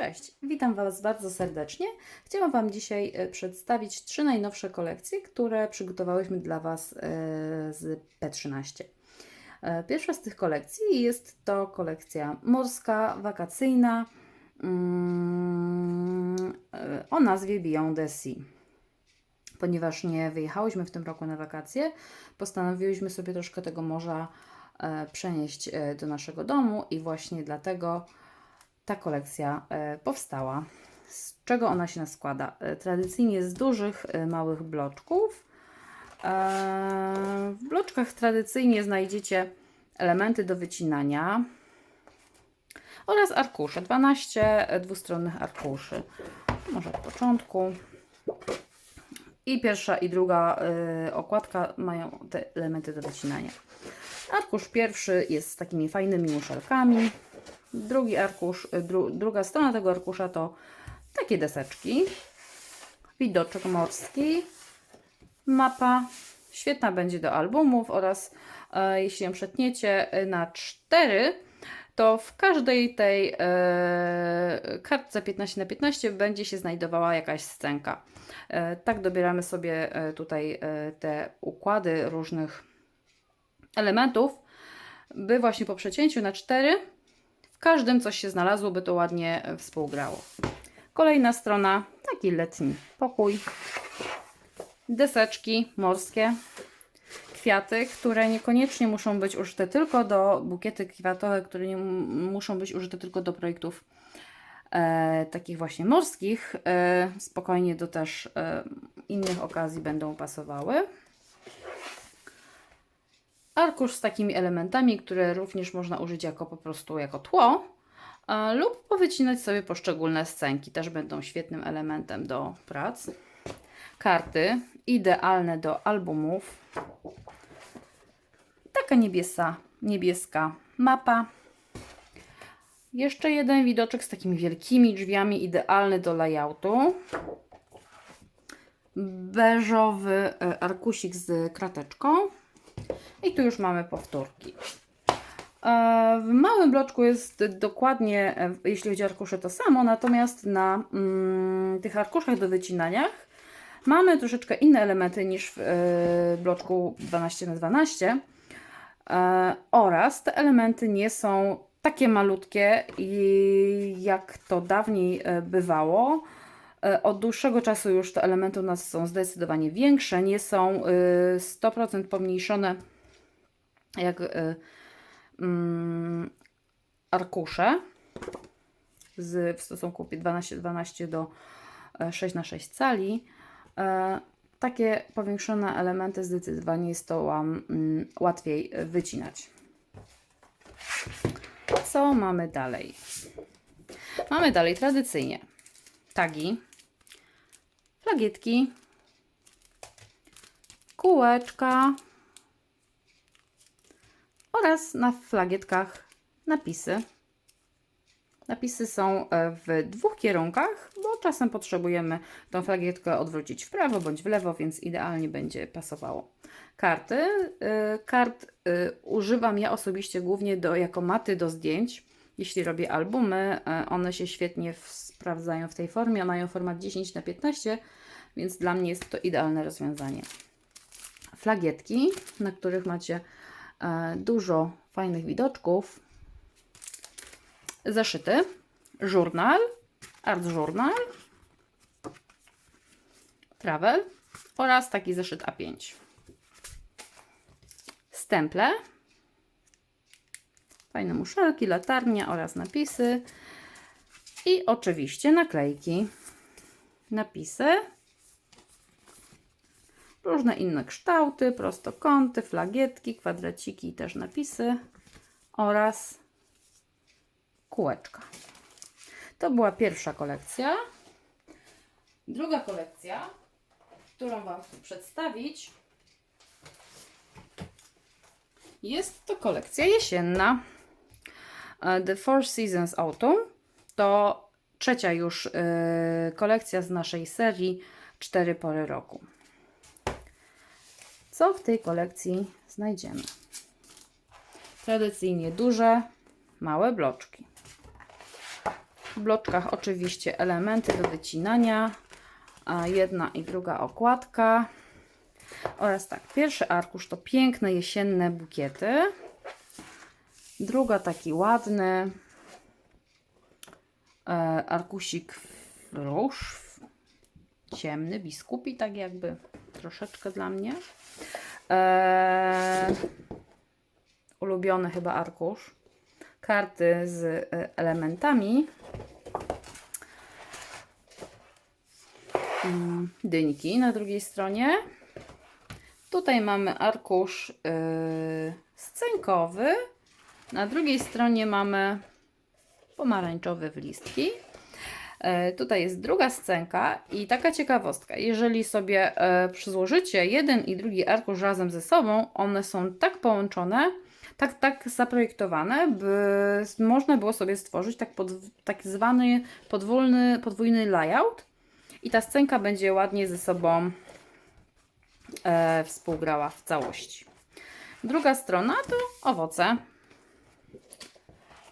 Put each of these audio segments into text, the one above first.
Cześć, witam Was bardzo serdecznie. Chciałam Wam dzisiaj e, przedstawić trzy najnowsze kolekcje, które przygotowałyśmy dla Was e, z P13. E, Pierwsza z tych kolekcji jest to kolekcja morska, wakacyjna mm, o nazwie Beyond the Sea. Ponieważ nie wyjechałyśmy w tym roku na wakacje, postanowiłyśmy sobie troszkę tego morza przenieść do naszego domu i właśnie dlatego ta kolekcja e, powstała. Z czego ona się składa? E, Tradycyjnie z dużych, e, małych bloczków. W bloczkach tradycyjnie znajdziecie elementy do wycinania oraz arkusze. 12 dwustronnych arkuszy. Może od początku. I pierwsza i druga okładka mają te elementy do wycinania. Arkusz pierwszy jest z takimi fajnymi muszelkami. Drugi arkusz, y, dru, druga strona tego arkusza to takie deseczki. Widoczek morski. Mapa. Świetna będzie do albumów oraz e, jeśli ją przetniecie e, na cztery, to w każdej tej e, kartce 15 na 15 będzie się znajdowała jakaś scenka. E, tak dobieramy sobie e, tutaj e, te układy różnych elementów, by właśnie po przecięciu na 4 w każdym coś się znalazło, by to ładnie e, współgrało. Kolejna strona, taki letni pokój, deseczki morskie, kwiaty, które niekoniecznie muszą być użyte tylko do bukiety kwiatowe, które nie muszą być użyte tylko do projektów e, takich właśnie morskich. E, spokojnie do też e, innych okazji będą pasowały. Arkusz z takimi elementami, które również można użyć jako po prostu jako tło e, lub powycinać sobie poszczególne scenki. Też będą świetnym elementem do prac. Karty idealne do albumów. Taka niebieska, niebieska mapa. Jeszcze jeden widoczek z takimi wielkimi drzwiami, idealny do layoutu. Beżowy e, arkusik z krateczką. I tu już mamy powtórki. E, W małym bloczku jest dokładnie, e, jeśli chodzi o arkusze, to samo, natomiast na mm, tych arkuszach do wycinaniach mamy troszeczkę inne elementy niż w e, bloczku 12 na 12 E, oraz te elementy nie są takie malutkie, jak to dawniej bywało. Od dłuższego czasu już te elementy u nas są zdecydowanie większe, nie są e, 100% pomniejszone jak e, mm, arkusze z, w stosunku 12-12 do e, 6 na 6 cali. E, takie powiększone elementy zdecydowanie jest to łam, mm, łatwiej e, wycinać. Co mamy dalej? Mamy dalej tradycyjnie tagi, flagietki, kółeczka oraz na flagietkach napisy. Napisy są e, w dwóch kierunkach, bo czasem potrzebujemy tą flagietkę odwrócić w prawo bądź w lewo, więc idealnie będzie pasowało. Karty. y, Kart y, używam ja osobiście głównie do, jako maty do zdjęć. Jeśli robię albumy, e, one się świetnie sprawdzają w tej formie. Mają format 10 na 15 więc dla mnie jest to idealne rozwiązanie. Flagietki, na których macie e, dużo fajnych widoczków. Zeszyty, żurnal, art żurnal, travel. Oraz taki zeszyt A5. Stemple, fajne muszelki, latarnia oraz napisy. I oczywiście naklejki. Napisy, różne inne kształty, prostokąty, flagietki, kwadraciki i też napisy oraz kółeczka. To była pierwsza kolekcja. Druga kolekcja, którą Wam chcę przedstawić, jest to kolekcja jesienna. E, The Four Seasons Autumn to trzecia już e, kolekcja z naszej serii Cztery pory roku. Co w tej kolekcji znajdziemy? Tradycyjnie duże, małe bloczki w bloczkach oczywiście elementy do wycinania, jedna i druga okładka. Oraz tak, pierwszy arkusz to piękne jesienne bukiety. Druga taki ładny e, arkusik róż, ciemny, biskupi, tak jakby troszeczkę dla mnie. E, ulubiony chyba arkusz. Karty z e, elementami. Mm, Dyńki na drugiej stronie. Tutaj mamy arkusz yy, scenkowy. Na drugiej stronie mamy pomarańczowe w listki. E, Tutaj jest druga scenka i taka ciekawostka. Jeżeli sobie e, przyzłożycie jeden i drugi arkusz razem ze sobą, one są tak połączone, tak, tak zaprojektowane, by można było sobie stworzyć tak, pod, tak zwany podwójny, podwójny layout i ta scenka będzie ładnie ze sobą e, współgrała w całości. Druga strona to owoce.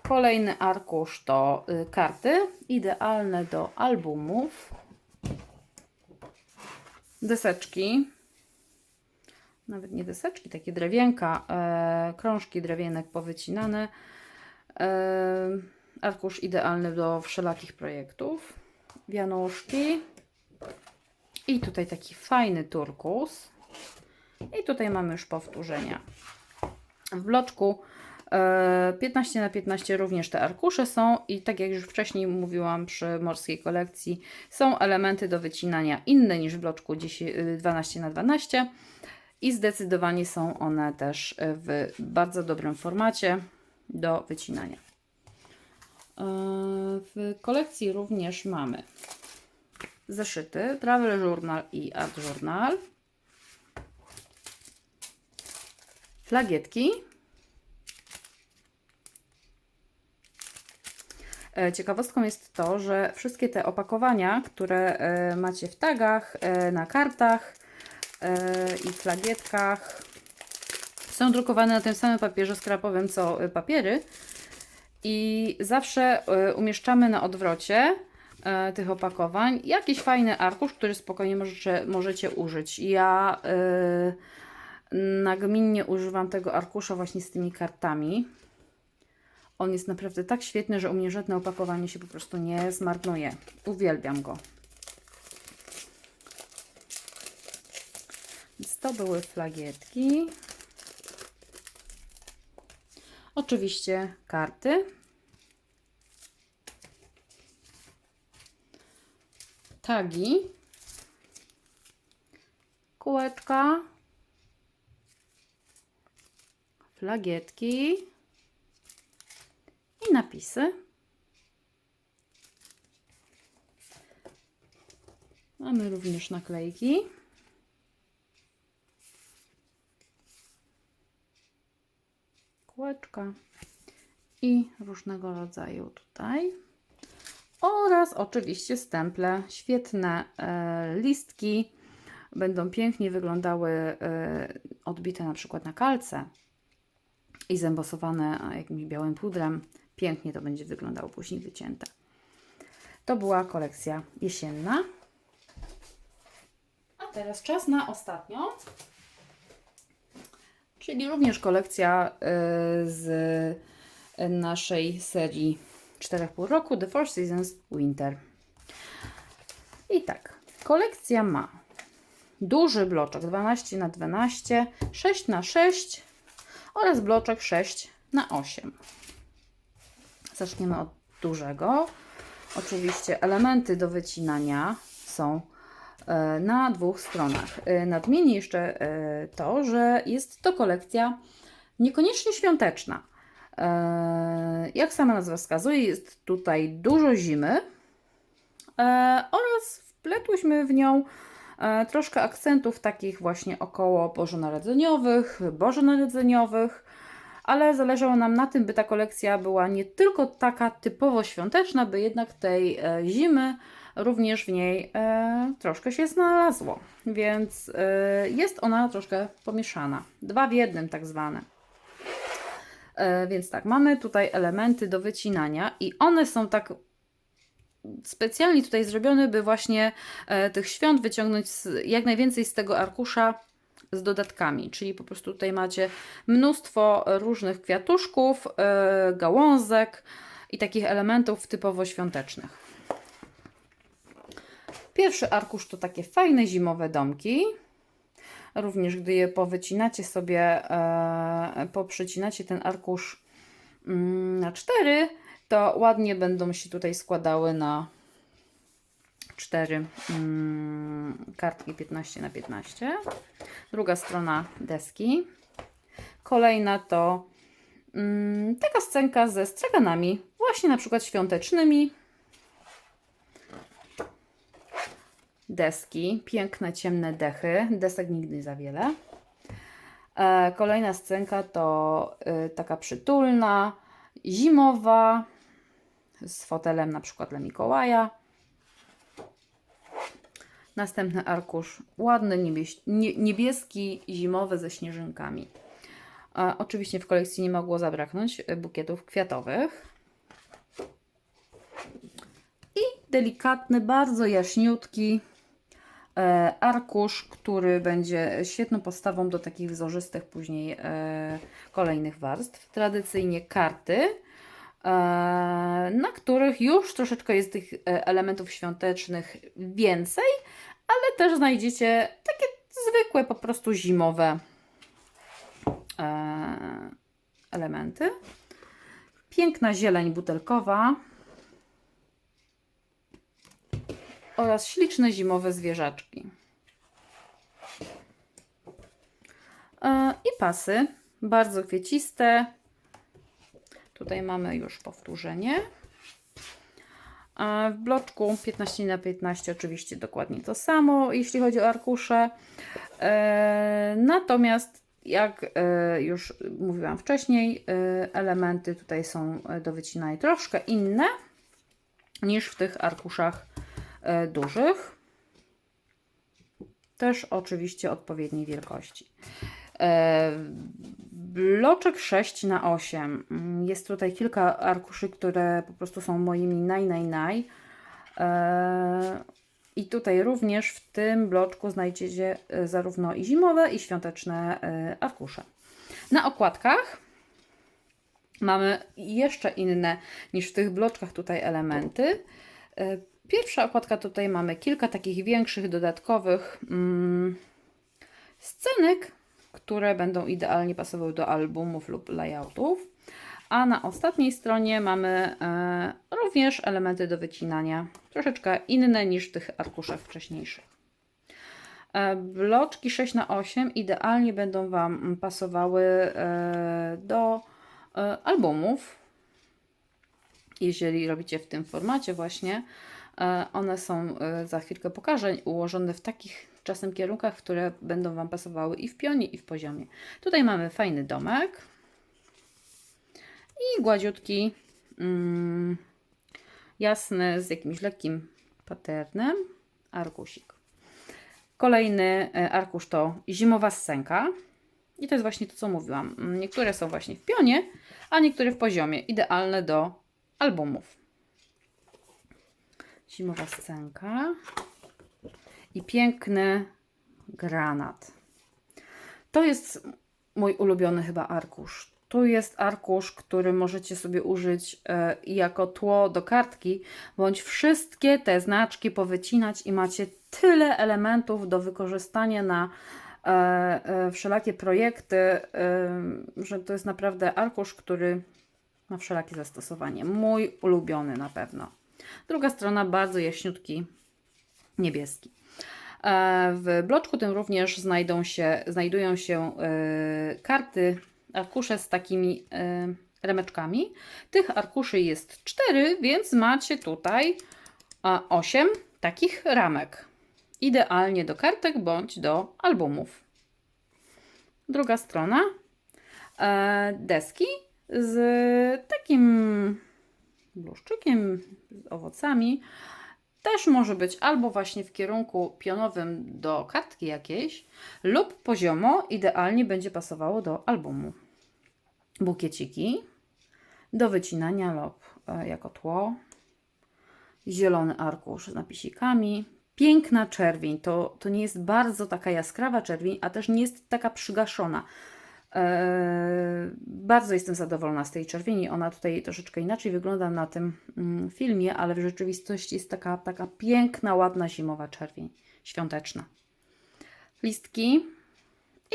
Kolejny arkusz to y, karty, idealne do albumów. Deseczki, nawet nie deseczki, takie drewienka, e, krążki drewienek powycinane. E, arkusz idealny do wszelakich projektów. Wianuszki. I tutaj taki fajny turkus. I tutaj mamy już powtórzenia. W bloczku 15 na 15 również te arkusze są i tak jak już wcześniej mówiłam przy morskiej kolekcji, są elementy do wycinania inne niż w bloczku 10, y, 12 na 12 i zdecydowanie są one też w bardzo dobrym formacie do wycinania. E, W kolekcji również mamy zeszyty Travel Journal i Art Journal, flagietki, Ciekawostką jest to, że wszystkie te opakowania, które e, macie w tagach, e, na kartach e, i flagietkach, są drukowane na tym samym papierze skrapowym co e, papiery i zawsze e, umieszczamy na odwrocie e, tych opakowań jakiś fajny arkusz, który spokojnie możecie, możecie użyć. Ja e, nagminnie używam tego arkusza właśnie z tymi kartami. On jest naprawdę tak świetny, że u mnie żadne opakowanie się po prostu nie zmarnuje. Uwielbiam go. Więc to były flagietki. Oczywiście karty. Tagi. Kółeczka. Flagietki i napisy. Mamy również naklejki. Kółeczka i różnego rodzaju tutaj. Oraz oczywiście stemple, świetne e, listki. Będą pięknie wyglądały e, odbite na przykład na kalce i zembosowane jakimś białym pudrem. Pięknie to będzie wyglądało później wycięte. To była kolekcja jesienna. A teraz czas na ostatnią. Czyli również kolekcja y, z naszej serii 4,5 roku The Four Seasons Winter. I tak, kolekcja ma duży bloczek 12 na 12, 6 na 6 oraz bloczek 6 na 8. Zaczniemy od dużego. Oczywiście elementy do wycinania są e, na dwóch stronach. E, Nadmienię jeszcze e, to, że jest to kolekcja niekoniecznie świąteczna. Jak sama nazwa wskazuje, jest tutaj dużo zimy oraz wpletłyśmy w nią troszkę akcentów takich właśnie około bożonarodzeniowych, bożonarodzeniowych, ale zależało nam na tym, by ta kolekcja była nie tylko taka typowo świąteczna, by jednak tej e, zimy również w niej e, troszkę się znalazło. Więc e, jest ona troszkę pomieszana. Dwa w jednym tak zwane. Więc tak, mamy tutaj elementy do wycinania i one są tak specjalnie tutaj zrobiony, by właśnie tych świąt wyciągnąć jak najwięcej z tego arkusza z dodatkami. Czyli po prostu tutaj macie mnóstwo różnych kwiatuszków, e, gałązek i takich elementów typowo świątecznych. Pierwszy arkusz to takie fajne zimowe domki. Również gdy je powycinacie sobie, e, poprzecinacie ten arkusz mm, na cztery, to ładnie będą się tutaj składały na cztery mm, kartki 15 na 15. Druga strona deski. Kolejna to mm, taka scenka ze straganami, właśnie na przykład świątecznymi. Deski, piękne, ciemne dechy. Desek nigdy za wiele. E, Kolejna scenka to y, taka przytulna, zimowa, z fotelem na przykład dla Mikołaja. Następny arkusz, ładny niebieś, nie, niebieski, zimowy ze śnieżynkami. Oczywiście w kolekcji nie mogło zabraknąć e, bukietów kwiatowych. I delikatny, bardzo jaśniutki e, arkusz, który będzie świetną podstawą do takich wzorzystych później e, kolejnych warstw. Tradycyjnie karty, na których już troszeczkę jest tych elementów świątecznych więcej, ale też znajdziecie takie zwykłe, po prostu zimowe e, elementy. Piękna zieleń butelkowa oraz śliczne zimowe zwierzaczki. E, I pasy, bardzo kwieciste. Tutaj mamy już powtórzenie. W bloczku 15 na 15 oczywiście dokładnie to samo, jeśli chodzi o arkusze. E, Natomiast jak e, już mówiłam wcześniej, e, elementy tutaj są do wycinania troszkę inne niż w tych arkuszach dużych. Też oczywiście odpowiedniej wielkości. Bloczek 6 na 8. Mm, Jest tutaj kilka arkuszy, które po prostu są moimi naj, naj, naj. E, I tutaj również w tym bloczku znajdziecie e, zarówno i zimowe, i świąteczne e, arkusze. Na okładkach mamy jeszcze inne niż w tych bloczkach tutaj elementy. E, Pierwsza okładka tutaj mamy kilka takich większych, dodatkowych mm, scenek, które będą idealnie pasowały do albumów lub layoutów. A na ostatniej stronie mamy e, również elementy do wycinania, troszeczkę inne niż tych arkuszach wcześniejszych. E, bloczki 6 na 8 idealnie będą Wam pasowały e, do albumów, jeżeli robicie w tym formacie właśnie. One są, za chwilkę pokażę, ułożone w takich czasem kierunkach, które będą Wam pasowały i w pionie, i w poziomie. Tutaj mamy fajny domek i gładziutki, mm, jasny, z jakimś lekkim paternem arkusik. Kolejny e, arkusz to zimowa scenka. I to jest właśnie to, co mówiłam. Mm, Niektóre są właśnie w pionie, a niektóre w poziomie. Idealne do albumów. Zimowa scenka. I piękny granat. To jest mój ulubiony chyba arkusz. Tu jest arkusz, który możecie sobie użyć e, jako tło do kartki, bądź wszystkie te znaczki powycinać i macie tyle elementów do wykorzystania na e, e, wszelakie projekty, że to jest naprawdę arkusz, który ma wszelakie zastosowanie. Mój ulubiony na pewno. Druga strona bardzo jaśniutki niebieski. E, W bloczku tym również znajdą się, znajdują się e, karty, arkusze z takimi e, remeczkami. Tych arkuszy jest 4, więc macie tutaj 8 takich ramek. Idealnie do kartek bądź do albumów. Druga strona deski z takim bluszczykiem, z owocami. Też może być albo właśnie w kierunku pionowym do kartki jakiejś, lub poziomo idealnie będzie pasowało do albumu. Bukieciki do wycinania lub e, jako tło. zielony arkusz z napisikami. Piękna czerwień. To, to nie jest bardzo taka jaskrawa czerwień, a też nie jest taka przygaszona. Eee, bardzo jestem zadowolona z tej czerwieni. Ona tutaj troszeczkę inaczej wygląda na tym mm, filmie, ale w rzeczywistości jest taka, taka piękna, ładna zimowa czerwień, świąteczna. Listki.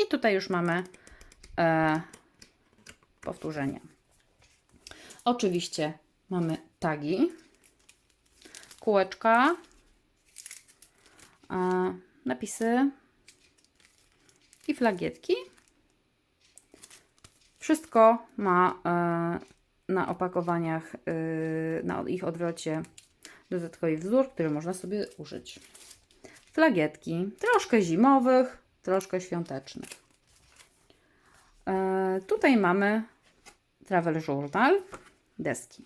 I tutaj już mamy e, powtórzenie. Oczywiście mamy tagi, kółeczka, e, napisy i flagietki. Wszystko ma e, na opakowaniach, e, na ich odwrocie dodatkowy wzór, który można sobie użyć. Flagietki, troszkę zimowych, troszkę świątecznych. E, tutaj mamy travel journal, deski.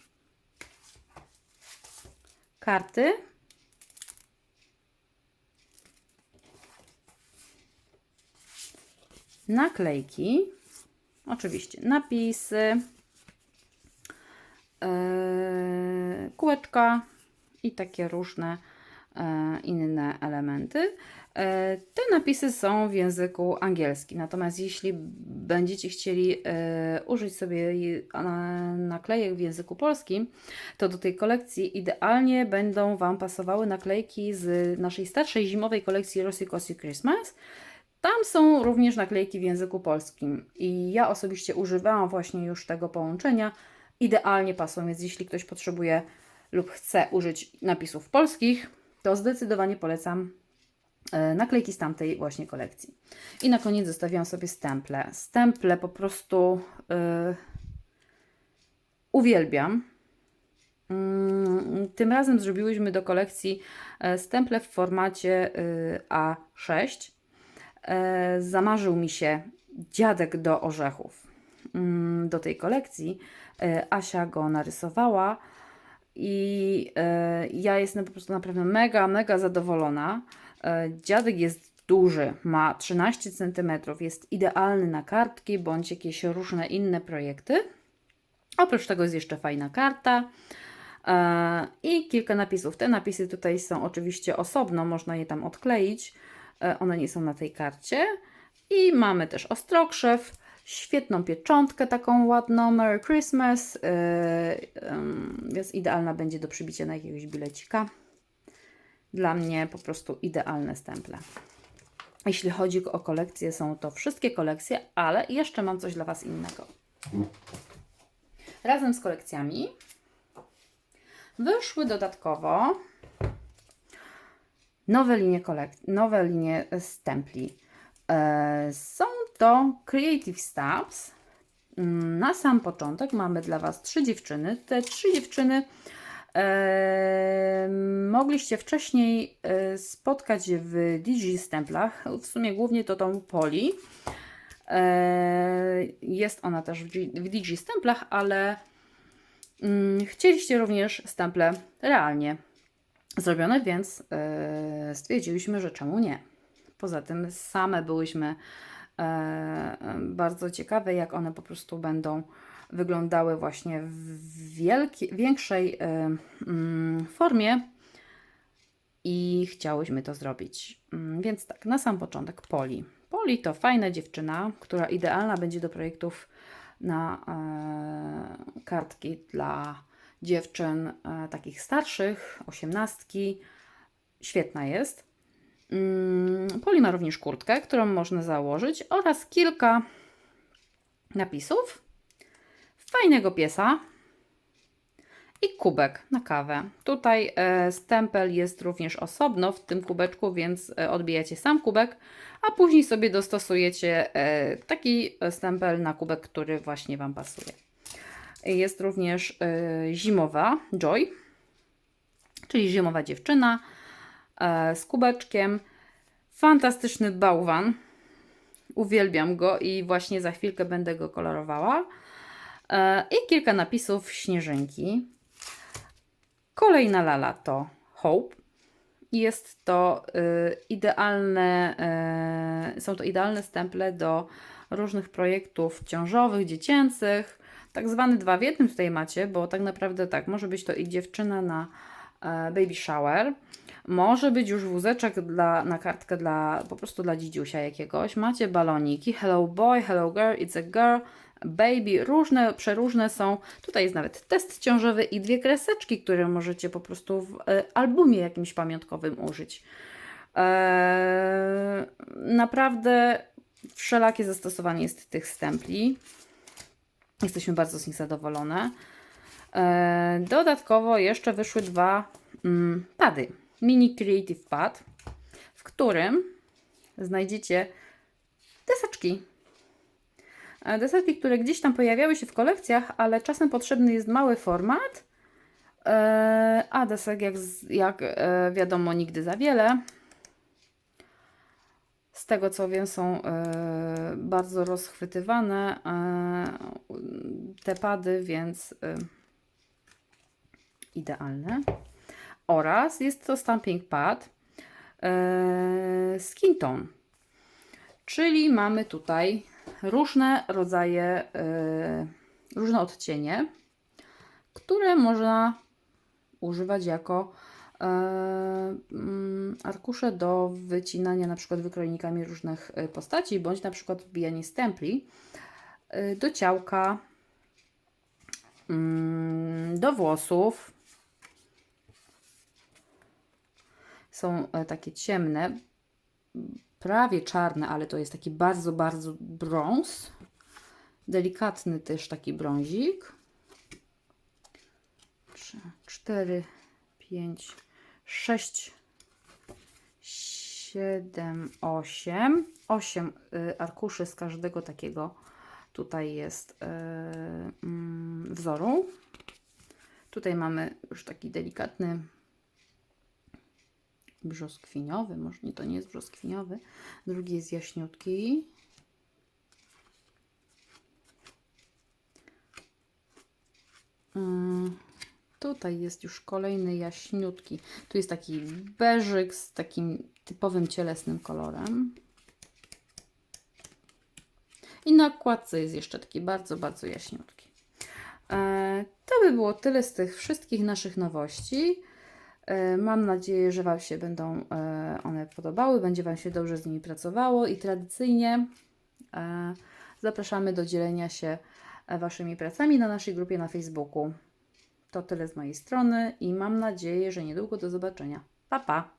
Karty. Naklejki. Oczywiście napisy. Yy, kółeczka i takie różne e, inne elementy. E, Te napisy są w języku angielskim, natomiast jeśli będziecie chcieli użyć sobie je- na- naklejek w języku polskim, to do tej kolekcji idealnie będą Wam pasowały naklejki z naszej starszej zimowej kolekcji Rosy Cossy Christmas. Tam są również naklejki w języku polskim i ja osobiście używałam właśnie już tego połączenia. Idealnie pasują, więc jeśli ktoś potrzebuje lub chce użyć napisów polskich, to zdecydowanie polecam e, naklejki z tamtej właśnie kolekcji. I na koniec zostawiam sobie stemple. Stemple po prostu e, uwielbiam. Mm, Tym razem zrobiłyśmy do kolekcji e, stemple w formacie e, A6. E, Zamarzył mi się dziadek do orzechów. Mm, Do tej kolekcji E, Asia go narysowała i e, ja jestem po prostu naprawdę mega, mega zadowolona. Dziadek jest duży, ma 13 cm, jest idealny na kartki bądź jakieś różne inne projekty. Oprócz tego jest jeszcze fajna karta i kilka napisów. Te napisy tutaj są oczywiście osobno, można je tam odkleić. E, one nie są na tej karcie. I mamy też ostrokrzew, świetną pieczątkę taką ładną, Merry Christmas, ym, więc idealna będzie do przybicia na jakiegoś bilecika. Dla mnie po prostu idealne stemple. Jeśli chodzi o kolekcje, są to wszystkie kolekcje, ale jeszcze mam coś dla Was innego. Razem z kolekcjami wyszły dodatkowo nowe linie, kolek- nowe linie stempli. E, Są to Creative Stabs. Mm, Na sam początek mamy dla Was trzy dziewczyny. Te trzy dziewczyny e, mogliście wcześniej e, spotkać w Digi Stemplach. W sumie głównie to tą Poli. E, Jest ona też w Digi Stemplach, ale mm, chcieliście również stemple realnie zrobione, więc e, stwierdziliśmy, że czemu nie. Poza tym same byłyśmy e, bardzo ciekawe, jak one po prostu będą wyglądały właśnie w wielki, większej e, mm, formie i chciałyśmy to zrobić. Mm, Więc tak, na sam początek Poli. Poli to fajna dziewczyna, która idealna będzie do projektów na kartki dla dziewczyn e, takich starszych, osiemnastki. Świetna jest. Mm, Poli ma również kurtkę, którą można założyć oraz kilka napisów. Fajnego piesa i kubek na kawę. Tutaj e, stempel jest również osobno w tym kubeczku, więc e, odbijacie sam kubek, a później sobie dostosujecie taki stempel na kubek, który właśnie Wam pasuje. Jest również e, zimowa Joy, czyli zimowa dziewczyna e, z kubeczkiem. Fantastyczny bałwan. Uwielbiam go i właśnie za chwilkę będę go kolorowała. E, I kilka napisów śnieżynki. Kolejna lala to Hope. Jest to y, idealne, y, są to idealne stemple do różnych projektów ciążowych, dziecięcych. Tak zwany dwa w jednym tutaj macie, bo tak naprawdę tak, może być to i dziewczyna na e, baby shower. Może być już wózeczek dla, na kartkę dla, po prostu dla dzidziusia jakiegoś. Macie baloniki. Hello boy, hello girl, it's a girl, baby. Różne, przeróżne są. Tutaj jest nawet test ciążowy i dwie kreseczki, które możecie po prostu w e, albumie jakimś pamiątkowym użyć. Eee, naprawdę wszelakie zastosowanie jest tych stempli. Jesteśmy bardzo z nich zadowolone. Eee, dodatkowo jeszcze wyszły dwa mm, pady. Mini Creative Pad, w którym znajdziecie deseczki. E, Deseczki, które gdzieś tam pojawiały się w kolekcjach, ale czasem potrzebny jest mały format, e, a desek, jak, jak e, wiadomo, nigdy za wiele. Tego co wiem, są e, bardzo rozchwytywane e, te pady, więc e, idealne. Oraz jest to stamping pad skin tone. Czyli mamy tutaj różne rodzaje, różne odcienie, które można używać jako arkusze do wycinania na przykład wykrojnikami różnych e, postaci, bądź na przykład wbijanie stempli e, do ciałka, mm, do włosów. Są e, takie ciemne, prawie czarne, ale to jest taki bardzo, bardzo brąz. Delikatny też taki brązik. 3, 4, 5, 6, 7, 8. 8 y, arkuszy z każdego takiego tutaj jest y, mm, wzoru. Tutaj mamy już taki delikatny brzoskwiniowy, może nie, to nie jest brzoskwiniowy. Drugi jest jaśniutki. Mm, Tutaj jest już kolejny jaśniutki. Tu jest taki beżyk z takim typowym cielesnym kolorem. I na okładce jest jeszcze taki bardzo, bardzo jaśniutki. E, To by było tyle z tych wszystkich naszych nowości. E, Mam nadzieję, że Wam się będą e, one podobały, będzie Wam się dobrze z nimi pracowało i tradycyjnie zapraszamy do dzielenia się Waszymi pracami na naszej grupie na Facebooku. To tyle z mojej strony i mam nadzieję, że niedługo do zobaczenia. Pa, pa!